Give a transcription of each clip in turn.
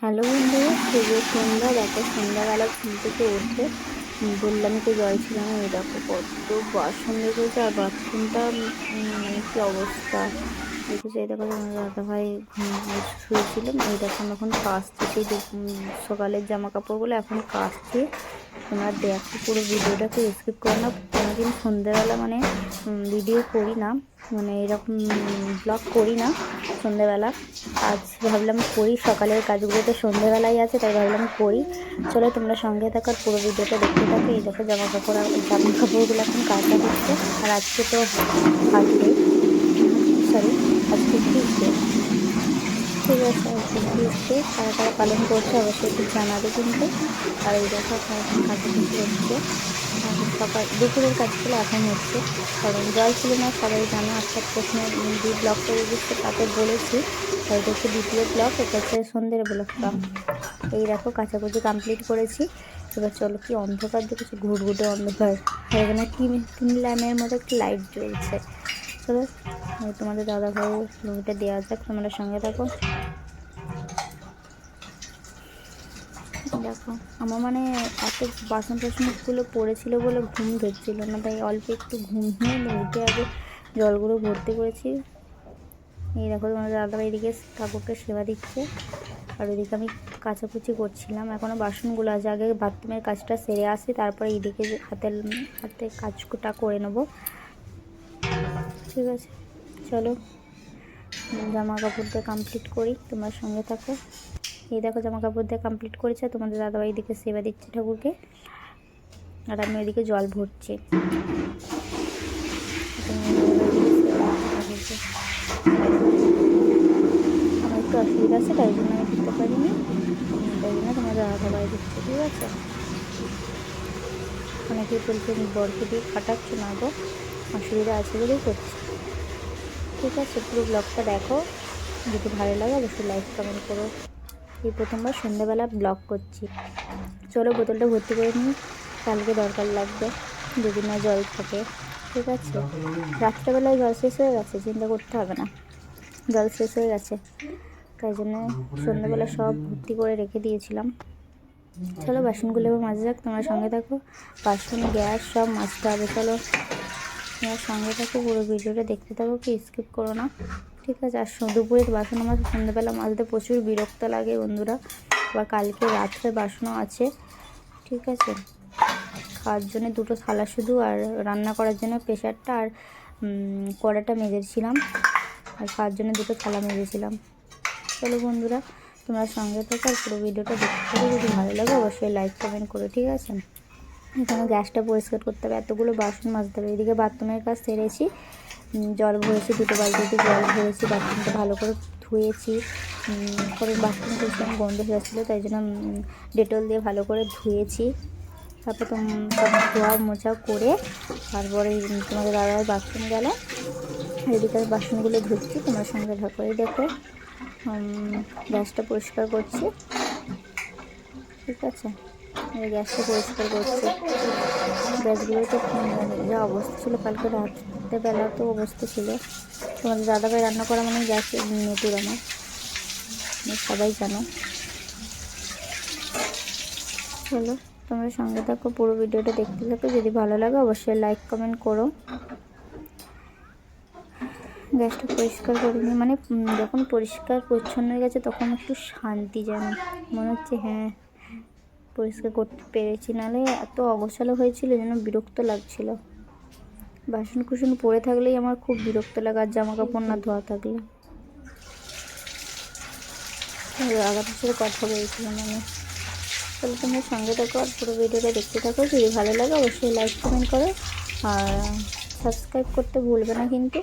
Hello বন্ধু শুভ সন্ধ্যা। দেখো, সন্ধ্যাবেলা ঘুম থেকে উঠে বললাম তো জল ছিল না এই দেখো কত বাসন দেখেছে আর বাথরুমটা মানে কি অবস্থা? দেখেছি, এই দেখো দাদা ভাই শুয়েছিলাম এই দেখো এখন থেকে সকালের জামা কাপড়গুলো এখন কাচছি। তোমরা দেখো পুরো ভিডিওটাকে স্কিপ করো না। কোনোদিন সন্ধ্যেবেলা মানে ভিডিও করি না। মানে এরকম ব্লগ করি না সন্ধ্যেবেলা। আজ ভাবলাম করি, সকালের কাজগুলো তো সন্ধ্যেবেলায় আছে, তাই ভাবলাম করি। চলো তোমরা সঙ্গে থাকার পুরো ভিডিওটা দেখতে থাকো। এই দেখো জামা কাপড়, জামা কাপড়গুলো এখন কাচা হচ্ছে। আর আজকে তো হাজবে সরি আজকে ঠিক আছে, আজকে তারা তারা পালন করছে, অবশ্যই একটু জানাবে কিন্তু। আর এই দেখো, আপনার এখন কাছাকাছি হচ্ছে সকাল, দুপুরের কাজগুলো এখন হচ্ছে। কারণ জল ছিল না, সবাই জানো প্রশ্ন যে ব্লগ করে দিচ্ছে তাতে বলেছি। তাই হচ্ছে দ্বিতীয় ব্লগ, এটা হচ্ছে সন্ধ্যের ব্লগটা। এই দেখো কাছাকুচি কমপ্লিট করেছি। এবার চলো কি অন্ধকার দেখেছি ঘুটঘুটে অন্ধকার। এখানে তিন তিন ল্যাম্পের মতো একটি লাইট জ্বলছে। চলো তোমাদের দাদা ভাই রুমটা দেওয়া যাক, তোমরা সঙ্গে থাকো। দেখো, আমার মানে এত বাসন টাসনগুলো পড়েছিল বলে ঘুম ধরছিল না, তাই অল্প একটু ঘুম নিয়ে উঠে আগে জলগুলো ভর্তি করেছি এই দেখো, তোমাদের দাদা এদিকে ঠাকুরকে সেবা দিচ্ছে, আর ওইদিকে আমি কাচাকুচি করছিলাম। এখনও বাসনগুলো আছে, আগে বাথরুমের কাজটা সেরে আসি, তারপরে এইদিকে হাতের, হাতে কাজটা করে নেব। ঠিক আছে? চলো জামা কাপড় দিয়ে কমপ্লিট করি, তোমার সঙ্গে থাকো। এই দেখো জামা কাপড় দিয়ে কমপ্লিট করেছে, তোমাদের দাদাভাই দিকে সেবা দিচ্ছে ঠাকুরকে, আর আমি ওইদিকে জল ভরছি। আমার একটু অসুবিধা আছে, তাই জন্য আমি দিতে পারিনি। তাই জন্য তোমাদের দাদাভাই দিচ্ছে, ঠিক আছে? বলছে আমি বরকে দিয়ে খাটাচ্ছ, না গো, অসুবিধা আছে বলেই করছি। ঠিক আছে, পুরো ব্লগটা দেখো। যদি ভালো লাগে, অবশ্যই লাইক কমেন্ট করো। এই প্রথমবার সন্ধ্যাবেলা ব্লগ করছি। চলো, বোতলটা ভর্তি করে নিই। কালকে দরকার লাগবে, যদি না জল থাকে। ঠিক আছে? রাত্রেবেলায় জল শেষ হয়ে গেছে, চিন্তা করতে হবে না। জল শেষ হয়ে গেছে। তাই জন্য সন্ধ্যাবেলা সব ভর্তি করে রেখে দিয়েছিলাম। চলো, বাসনগুলো এবার যাক, তোমরা সঙ্গে থাকো। বাসন, গ্যাস সব মাজতে হবে, চলো। তোমরা সঙ্গে থাকো পুরো ভিডিওটা দেখতে থাকো কি স্কিপ করো না। ঠিক আছে, আর দুপুরের বাসন আমার সন্ধ্যাবেলা মাজতে প্রচুর বিরক্ত লাগে বন্ধুরা। আবার কালকে রাত্রে বাসনও আছে, ঠিক আছে। খাওয়ার জন্য দুটো থালা শুধু আর রান্না করার জন্য প্রেশারটা আর কড়াটা মেজেছিলাম। আর খাওয়ার জন্য দুটো থালা মেজেছিলাম। চলো বন্ধুরা, তোমরা সঙ্গে থাকো আর পুরো ভিডিওটা দেখতে থাকো, যদি ভালো লাগে অবশ্যই লাইক কমেন্ট করো, ঠিক আছে? এখানে গ্যাসটা পরিষ্কার করতে হবে, এতগুলো বাসন মাজতে হবে। এদিকে বাথরুমের কাজ সেরেছি জল ভরেছি, দুটো বালতিতে জল ভরেছি, বাথরুমটা ভালো করে ধুয়েছি। পরে বাথরুম করেছিলাম গন্ধ হয়ে যাচ্ছিল তাই জন্য ডেটল দিয়ে ভালো করে ধুয়েছি। তারপর সব ধোয়া মোছা করে, তারপরে তোমাদের দাদার বাথরুম গেলে। এদিকে বাসনগুলো ধুচ্ছি, তোমার সঙ্গে এই দেখো। গ্যাসটা পরিষ্কার করছি। ঠিক আছে? গ্যাসটা পরিষ্কার করছে। গ্যাসগুলো তো যা অবস্থা ছিল কালকে রাত্রেবেলা তো অবস্থা ছিল। তোমাদের দাদাভাই রান্না করা মানে গ্যাস নেতুর আমার সবাই জানো। চলো, তোমরা সঙ্গে থাকো, পুরো ভিডিওটা দেখতে থাকো। যদি ভালো লাগে অবশ্যই লাইক কমেন্ট করো। গ্যাসটা পরিষ্কার করে নিই মানে যখন পরিষ্কার পরিচ্ছন্ন হয়ে গেছে তখন একটু শান্তি যেন। মনে হচ্ছে হ্যাঁ পরিষ্কার করতে পেরেছি। নাহলে এত অগোছালো হয়েছিল যেন বিরক্ত লাগছিল। বাসন কুসন পড়ে থাকলেই আমার খুব বিরক্ত লাগে আর জামা কাপড় না ধোয়া থাকলে। আগামী সাথে কথা বলছিলাম আমি। তাহলে তোমরা সঙ্গে থাকো আর পুরো ভিডিওটা দেখতে থাকো। যদি ভালো লাগে অবশ্যই লাইক, কমেন্ট করো। আর সাবস্ক্রাইব করতে ভুলবে না কিন্তু।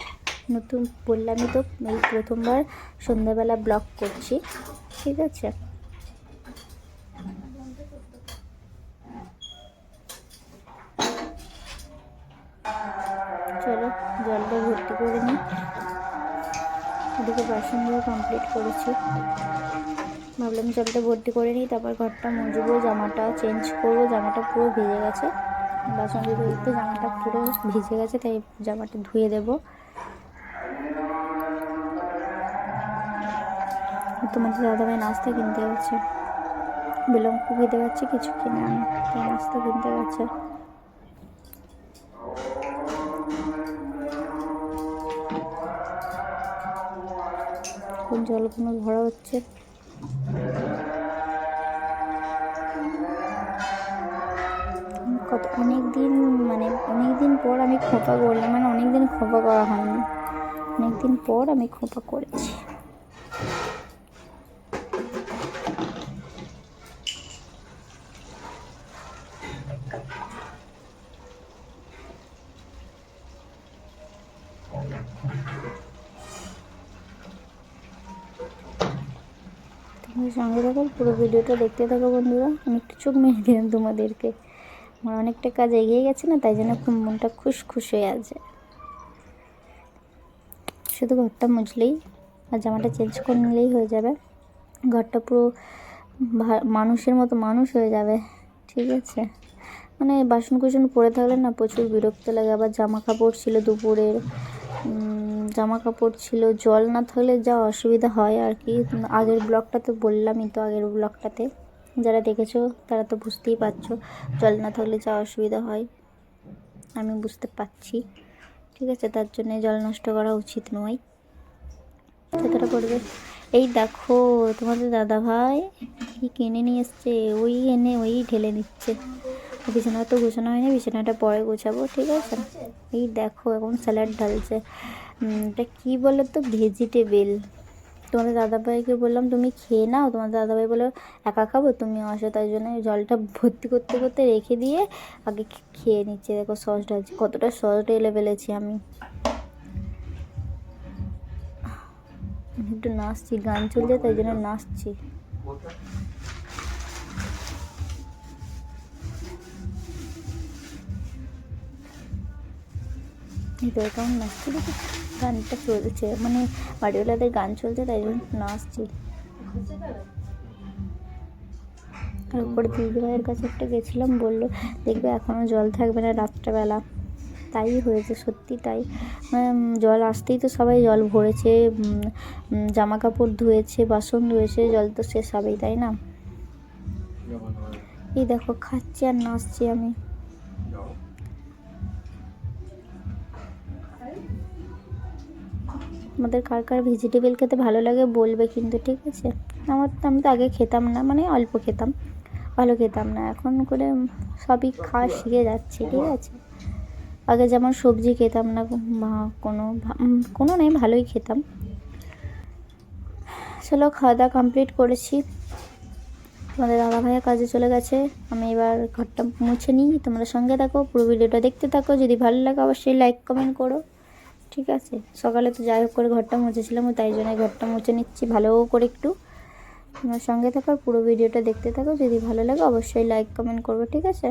নতুন বললামই তো, এই প্রথমবার সন্ধ্যাবেলা ব্লগ করছি। ঠিক আছে চলো জলটা ভর্তি করে নিই। এদিকে বাসনগুলো কমপ্লিট করেছি। ভাবলাম জলটা ভর্তি করে নিই, তারপর ঘরটা মুছবো জামাটা চেঞ্জ করব, জামাটা পুরো ভিজে গেছে। বাসন দিতে দিতে জামাটা পুরো ভিজে গেছে, তাই জামাটা ধুয়ে দেবো। তোমাদের দাদাভাই নাস্তা কিনতে গেছে বললাম, খুব খেতে পাচ্ছি, কিছু কিনে তাই নাস্তা কিনতে গেছে জলগুলো ভরা হচ্ছে। কত অনেক দিন মানে অনেক দিন পর আমি খোপা করলাম মানে অনেক দিন খোপা করা হয়নি। অনেক দিন পর আমি খোপা করেছি। সঙ্গে থাকো পুরো ভিডিওটা দেখতে থাকো বন্ধুরা। আমি একটু চোখ মেরে দিলাম তোমাদেরকে। আমার অনেকটা কাজ এগিয়ে গেছে না, তাই জন্য খুব মনটা খুশ খুশ হয়ে আছে। শুধু ঘরটা মুছলেই আর জামাটা চেঞ্জ করে নিলেই হয়ে যাবে। ঘরটা পুরো মানুষের মতো মানুষ হয়ে যাবে, ঠিক আছে? মানে বাসন কুসন পরে থাকলে না প্রচুর বিরক্ত লাগে, আবার জামা কাপড় ছিল দুপুরের। জামা কাপড় ছিল, জল না থাকলে যা অসুবিধা হয় আর কি। আগের ব্লগটাতে বললামই তো, আগের ব্লগটাতে। যারা দেখেছ তারা তো বুঝতেই পারছ, জল না থাকলে যা অসুবিধা হয়। আমি বুঝতে পারছি। ঠিক আছে, তার জন্যে জল নষ্ট করা উচিত নয়। কতটা পড়বে? এই দেখো, তোমাদের দাদা ভাই কি কিনে নিয়ে এসছে? ওই এনে, ওই ঢেলে নিচ্ছে। বিছানা তো গোছানো হয়নি, বিছানাটা পরে গোছাবো, ঠিক আছে? এই দেখো, এখন স্যালাড ঢালছে। এটা কী বলো তো ভেজিটেবেল। তোমাদের দাদাভাইকে বললাম, তুমি খেয়ে নাও। তোমার দাদাভাই বলে একা খাব? তুমি আসো। তাই জন্য জলটা ভর্তি করতে করতে রেখে দিয়ে আগে খেয়ে নিচ্ছে। দেখো সস ঢালছি। কতটা সস ঢেলে ফেলেছি আমি। একটু নাচছি, গান চলছে, তাই জন্য নাচছি। এই কেমন নাচছি দেখি। গানটা চলছে মানে বাড়িওয়ালাদের গান চলছে, তাই জন্য নাচছি আর উপরে দিদি ভাইয়ের কাছে একটা গেছিলাম, বলল, দেখবে এখনও জল থাকবে না রাত্রেবেলা। তাই হয়েছে, সত্যি তাই। জল আসতেই তো সবাই জল ভরেছে জামা কাপড় ধুয়েছে, বাসন ধুয়েছে, জল তো শেষ হবেই, তাই না? এই দেখো, খাচ্ছি আর নাচছি আমি। আমাদের কার কার ভেজিটেবল খেতে ভালো লাগে বলবে কিন্তু, ঠিক আছে? আমার তো, আমি তো আগে খেতাম না মানে অল্প খেতাম, ভালো খেতাম না। এখন করে সবই খাওয়া শিখে যাচ্ছে, ঠিক আছে? আগে যেমন সবজি খেতাম না কোনো কোনো নেই, ভালোই খেতাম। চলো, খাওয়া দাওয়া কমপ্লিট করেছি। তোমাদের দাদা ভাইয়ের কাজে চলে গেছে। আমি এবার ঘরটা মুছে নিই। তোমরা সঙ্গে থাকো, পুরো ভিডিওটা দেখতে থাকো। যদি ভালো লাগে, অবশ্যই লাইক কমেন্ট করো। ঠিক আছে। সকালে তো যাই হোক করে ঘরটা মুছেছিলাম, তাই জন্য ঘরটা মুছে নিচ্ছি। ভালো করে একটু তোমার সঙ্গে থাকার পুরো ভিডিওটা দেখতে থাকো। যদি ভালো লাগে অবশ্যই লাইক কমেন্ট করব, ঠিক আছে?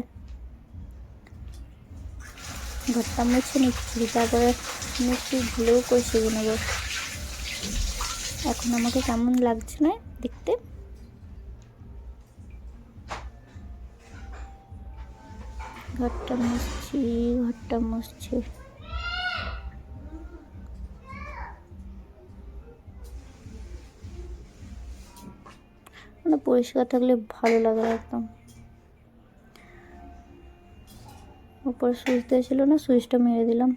ঘরটা মুছে নিচ্ছি, তারপরে আমি একটু ভালো করে সেজে নেব। এখন আমাকে কেমন লাগছে না দেখতে? ঘরটা মুছছি ঘরটা মুছছি। পরিষ্কার থাকলে ভালো লাগে একদম। উপরে সুইচ দেওয়া ছিল না, সুইচটা মেরে দিলাম।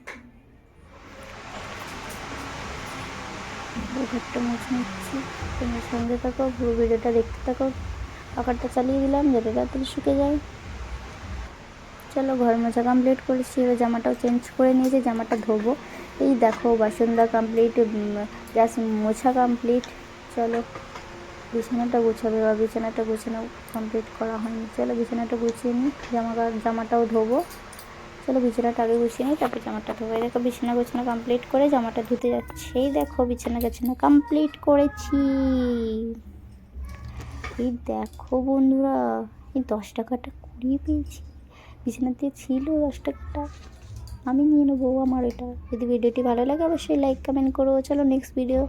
তোমার সঙ্গে থাকো, পুরো ভিডিওটা দেখতে থাকো। পাখাটা চালিয়ে দিলাম যাতে তাড়াতাড়ি শুকে যায়। চলো ঘর মোছা কমপ্লিট করেছি, এবার জামাটাও চেঞ্জ করে নিয়েছি, জামাটা ধোবো। এই দেখো বাসনদা কমপ্লিট জাস্ট মোছা কমপ্লিট চলো। বিছানাটা গুছাবে বা বিছানাটা গুছানো কমপ্লিট করা হয়নি। চলো বিছানাটা গুছিয়ে নিই, জামা জামাটাও ধোবো। চলো বিছানাটা আগে গুছিয়ে নিই, তারপর জামাটা ধোবো। দেখো বিছানা গোছানো কমপ্লিট করে জামাটা ধুতে যাচ্ছি। এই দেখো বিছানা গোছানো কমপ্লিট করেছি। এই দেখো বন্ধুরা, এই দশ টাকাটা কুড়িয়ে পেয়েছি। বিছানাতে ছিল দশ টাকাটা। আমি নিয়ে নেব আমার এটা। যদি ভিডিওটি ভালো লাগে অবশ্যই লাইক কমেন্ট করো। চলো নেক্সট ভিডিও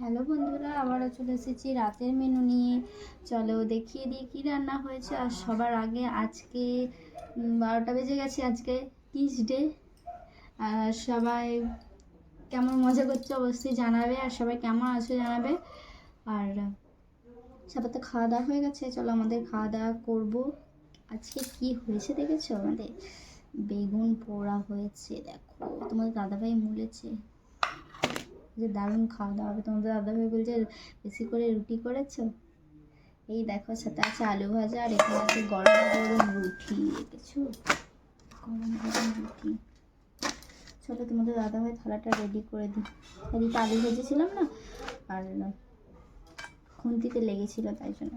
হ্যালো বন্ধুরা, আবারও চলে এসেছি রাতের মেনু নিয়ে। চলো দেখিয়ে দিই কী রান্না হয়েছে। আর সবার আগে আজকে বারোটা বেজে গেছে, আজকে কিস ডে। আর সবাই কেমন মজা করছে অবশ্যই জানাবে, আর সবাই কেমন আছে জানাবে। আর সবার তো খাওয়া দাওয়া হয়ে গেছে, চলো আমাদের খাওয়া দাওয়া করব। আজকে কি হয়েছে দেখেছ? আমাদের বেগুন পোড়া হয়েছে, দেখো। তোমাদের দাদাভাই মুলেছে। যে দারুণ খাওয়া দাওয়া হবে। তোমাদের দাদাভাই বলছে, বেশি করে রুটি করেছ? এই দেখো, সাথে আছে আলু ভাজা আর এখানে আছে গরম গরম রুটি কিছু গরম গরম রুটি। চলো, তোমাদের দাদাভাই থালাটা রেডি করে দিই। এদিকে আলু ভেজেছিলাম না, আর খুন্তিতে লেগেছিলো, তাই জন্য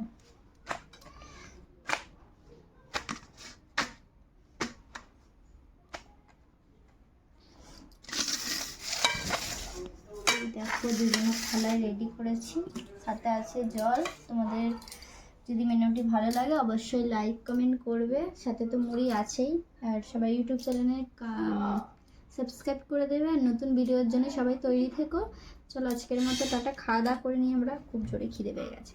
এই দেখো দুজন থালায় রেডি করেছি। সাথে আছে জল। তোমাদের যদি মেনুটি ভালো লাগে, অবশ্যই লাইক কমেন্ট করবে। সাথে তো মুড়ি আছেই। আর সবাই ইউটিউব চ্যানেলে সাবস্ক্রাইব করে দেবে। আর নতুন ভিডিওর জন্য সবাই তৈরি থেকো। চলো আজকের মতো টাটা। খাওয়া দাওয়া করে নিয়ে আমরা খুব জোরে খিদে পেয়ে গেছে।